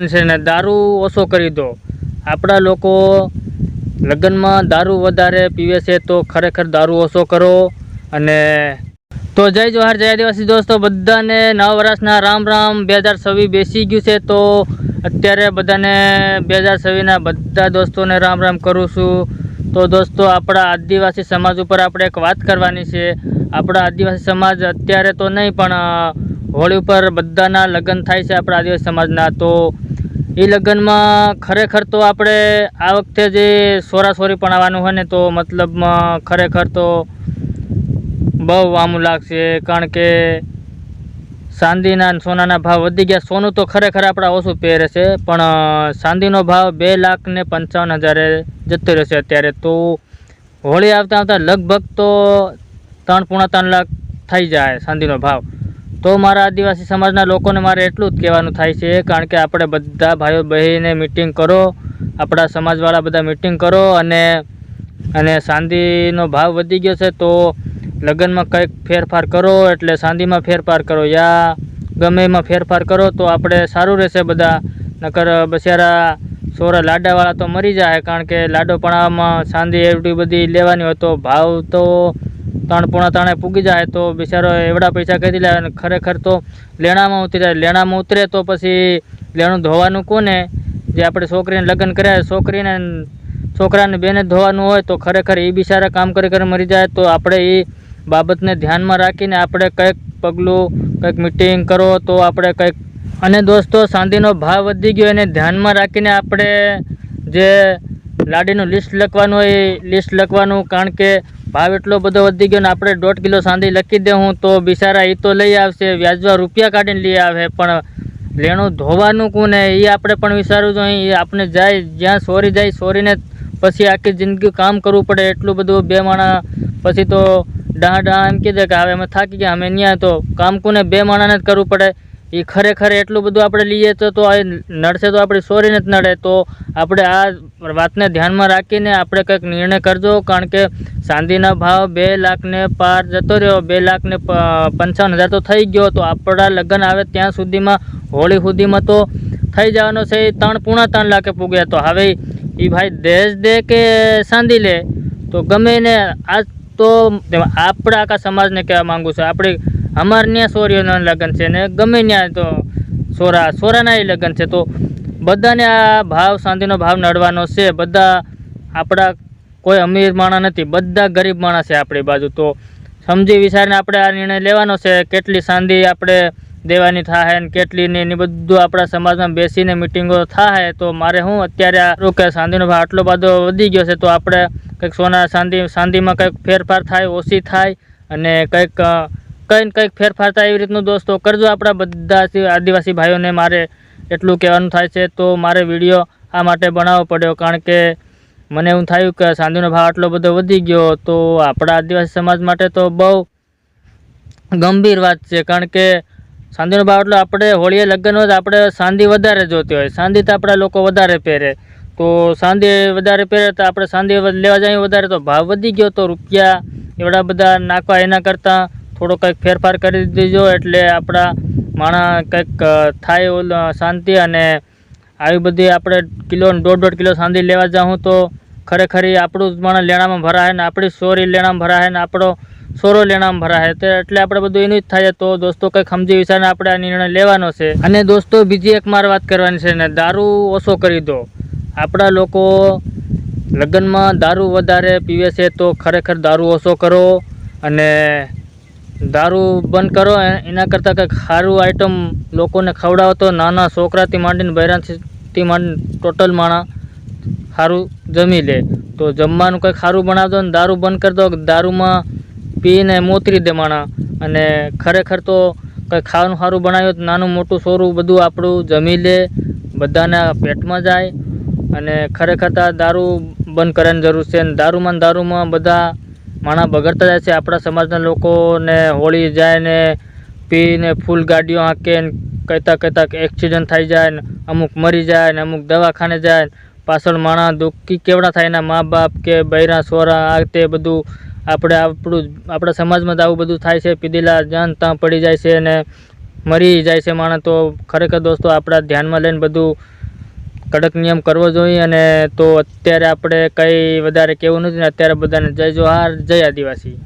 છે ને દારૂ ઓછો કરી દો. આપણા લોકો લગ્નમાં દારૂ વધારે પીવે છે તો ખરેખર દારૂ ઓછો કરો અને તો જય જોહાર, જય આદિવાસી દોસ્તો. બધાને નવા વર્ષના રામ રામ. બે હજાર છવ્વીસ બેસી ગયું છે તો અત્યારે બધાને બે હજાર છવ્વીસના બધા દોસ્તોને રામ રામ કરું છું. તો દોસ્તો, આપણા આદિવાસી સમાજ ઉપર આપણે એક વાત કરવાની છે. આપણા આદિવાસી સમાજ અત્યારે તો નહીં, પણ હોળી ઉપર બધાના લગ્ન થાય છે આપણા આદિવાસી સમાજના. તો એ લગ્નમાં ખરેખર તો આપણે આ વખતે જે સોરાસોરી પણ આવવાનું હોય ને તો મતલબમાં ખરેખર તો બહુ વામું લાગશે, કારણ કે ચાંદીના સોનાના ભાવ વધી ગયા. સોનું તો ખરેખર આપણા ઓછું પહેરે છે પણ ચાંદીનો ભાવ બે લાખ ને પંચાવન હજારે જતો રહેશે અત્યારે. તો હોળી આવતા આવતા લગભગ તો ત્રણ પૂણા ત્રણ લાખ થઈ જાય ચાંદીનો ભાવ. તો મારા આદિવાસી સમાજના લોકોને મારે એટલું જ કહેવાનું થાય છે, કારણ કે આપણે બધા ભાઈઓ બહેને મિટિંગ કરો, આપણા સમાજવાળા બધા મિટિંગ કરો અને અને શાંતિનો ભાવ વધી ગયો છે તો લગ્નમાં કંઈક ફેરફાર કરો, એટલે શાંતિમાં ફેરફાર કરો યા ગમે એમાં ફેરફાર કરો તો આપણે સારું રહેશે બધા. નકર બચારા સોરા લાડાવાળા તો મરી જાય, કારણ કે લાડોપણામાં શાંતિ એવડી બધી લેવાની હોય તો ભાવ તો ત્રણ પોણા ત્રણે પૂગી જાય તો બિચારો એવડા પૈસા કહી લે અને ખરેખર તો લેણામાં ઉતરી લેણામાં ઉતરે તો પછી લેણું ધોવાનું કોને? જે આપણે છોકરીને લગ્ન કર્યા, છોકરીને છોકરાને બેને ધોવાનું હોય તો ખરેખર એ બિચારા કામ કરી કરી મરી જાય તો આપણે એ બાબતને ધ્યાનમાં રાખીને આપણે કંઈક પગલું, કંઈક મિટિંગ કરો તો આપણે કંઈક અને દોસ્તો, શાંતિનો ભાવ વધી ગયો એને ધ્યાનમાં રાખીને આપણે જે લાડીનું લિસ્ટ લખવાનું હોય એ લિસ્ટ લખવાનું કારણ કે ભાવ એટલો બધો વધી ગયો ને આપણે દોઢ કિલો સાંધી લખી દેવું તો બિચારા એ તો લઈ આવશે વ્યાજવા રૂપિયા કાઢીને લઈ આવે. પણ લેણું ધોવાનું કોને? એ આપણે પણ વિચારવું જોઈએ. આપણે જાય, જ્યાં સોરી જાય, સોરીને પછી આખી જિંદગી કામ કરવું પડે. એટલું બધું બે માણા પછી તો ડાહ ડાહ એમ કીધે કે, હવે અમે થાકી ગયા, અમે ત્યાં તો કામ કોને? બે માણાને જ કરવું પડે. એ ખરેખર એટલું બધું આપણે લઈએ તો તો આ નડશે તો આપણી સોરીને જ નડે. તો આપણે આ વાતને ધ્યાનમાં રાખીને આપણે કંઈક નિર્ણય કરજો. કારણ કે ચાંદીના ભાવ બે લાખને પાર જતો રહ્યો. બે લાખને પંચાવન હજાર તો થઈ ગયો. તો આપણા લગ્ન આવે ત્યાં સુધીમાં, હોળી સુધીમાં તો થઈ જવાનો છે. એ ત્રણ પૂણા ત્રણ લાખે પૂગ્યા. તો હવે એ ભાઈ દેશ દે કે ચાંદી લે? તો ગમે ને આ તો આપણા આખા સમાજને કહેવા માંગુ છું. આપણી અમારે ત્યાં સોરીઓના લગ્ન છે ને ગમે ત્યાં તો સોરા સોરાના લગ્ન છે. તો બધાને આ ભાવ શાંતિનો ભાવ નડવાનો છે. બધા આપણા કોઈ અમીર માણસ નથી. બધા ગરીબ માણસ છે આપણી બાજુ. તો સમજી વિચારીને આપણે આ નિર્ણય લેવાનો છે. કેટલી શાંતિ આપણે દેવાની થાય ને કેટલી ને એની બધું આપણા સમાજમાં બેસીને મિટિંગો થાય તો મારે હું અત્યારે આ કે શાંતિનો ભાવ આટલો બધો વધી ગયો છે, તો આપણે કંઈક સોના શાંતિ શાંતિમાં કંઈક ફેરફાર થાય, ઓછી થાય અને કંઈક કંઈ ને કંઈક ફેરફાર થાય એવી રીતનું દોસ્તો કરજો આપણા બધા આદિવાસી ભાઈઓને મારે એટલું કહેવાનું થાય છે, તો મારે વીડિયો આ માટે બનાવવો પડ્યો, કારણ કે મને એવું થયું કે ચાંદીનો ભાવ આટલો બધો વધી ગયો, તો આપણા આદિવાસી સમાજ માટે તો બહુ ગંભીર વાત છે, કારણ કે ચાંદીનો ભાવ એટલે આપણે હોળીએ લગ્ન હોય આપણે ચાંદી વધારે જોતી હોય ચાંદી તો આપણા લોકો વધારે પહેરે. તો ચાંદી વધારે પહેરે તો આપણે ચાંદી લેવા જઈએ વધારે તો ભાવ વધી ગયો, તો રૂપિયા એવડા બધા નાખવા એના કરતાં થોડો કંઈક ફેરફાર કરી દેજો એટલે આપણા માણા કંઈક થાય શાંતિ અને આવી બધી આપણે કિલો દોઢ દોઢ કિલો સાંધી લેવા જાઉં તો ખરેખર આપણું જ માણસ લેણામાં ભરાય ને આપણી સોરી લેણામાં ભરાય ને આપણો સોરો લેણામાં ભરાય. તો એટલે આપણે બધું એનું જ થાય. તો દોસ્તો કંઈક સમજી વિચારીને આપણે આ નિર્ણય લેવાનો છે. અને દોસ્તો બીજી એક મારે વાત કરવાની છે ને, દારૂ ઓછો કરી દો. આપણા લોકો લગ્નમાં દારૂ વધારે પીવે છે તો ખરેખર દારૂ ઓછો કરો અને દારૂ બંધ કરો એના કરતાં કંઈક સારું આઈટમ લોકોને ખવડાવો તો નાના છોકરાથી માંડીને બૈરાથી માંડીને ટોટલ માણા સારું જમી લે. તો જમવાનું કંઈક સારું બનાવતો ને દારૂ બંધ કરી દો, દારૂમાં પીને મોતરી દે માણા અને ખરેખર તો કંઈક ખાવાનું સારું બનાવ્યું તો નાનું મોટું સોરું બધું આપણું જમી લે, બધાના પેટમાં જાય. અને ખરેખર દારૂ બંધ કરવાની જરૂર છે. અને દારૂમાં દારૂમાં બધા માણસ બગડતા જાય છે. આપણા સમાજના લોકોને હોળી જાય ને પીને, ફૂલ ગાડીઓ હાંકે ને કહેતા કહેતા એક્સિડન્ટ થઈ જાય ને અમુક મરી જાય ને અમુક દવાખાને જાય ને પાછળ માણસ દુઃખી કેવડા થાય? એના મા બાપ કે બૈરા, સોરા, આ તે બધું આપણે આપણું આપણા સમાજમાં તો આવું બધું થાય છે. પીધેલા જાન ત્યાં પડી જાય છે અને મરી જાય છે માણસ. તો ખરેખર દોસ્તો, આપણા ધ્યાનમાં લઈને બધું કડક નિયમ કરવો જોઈએ અને તો અત્યારે આપણે કંઈ વધારે કહેવું નથી ને, અત્યારે બધાને જય જોહાર, જય આદિવાસી.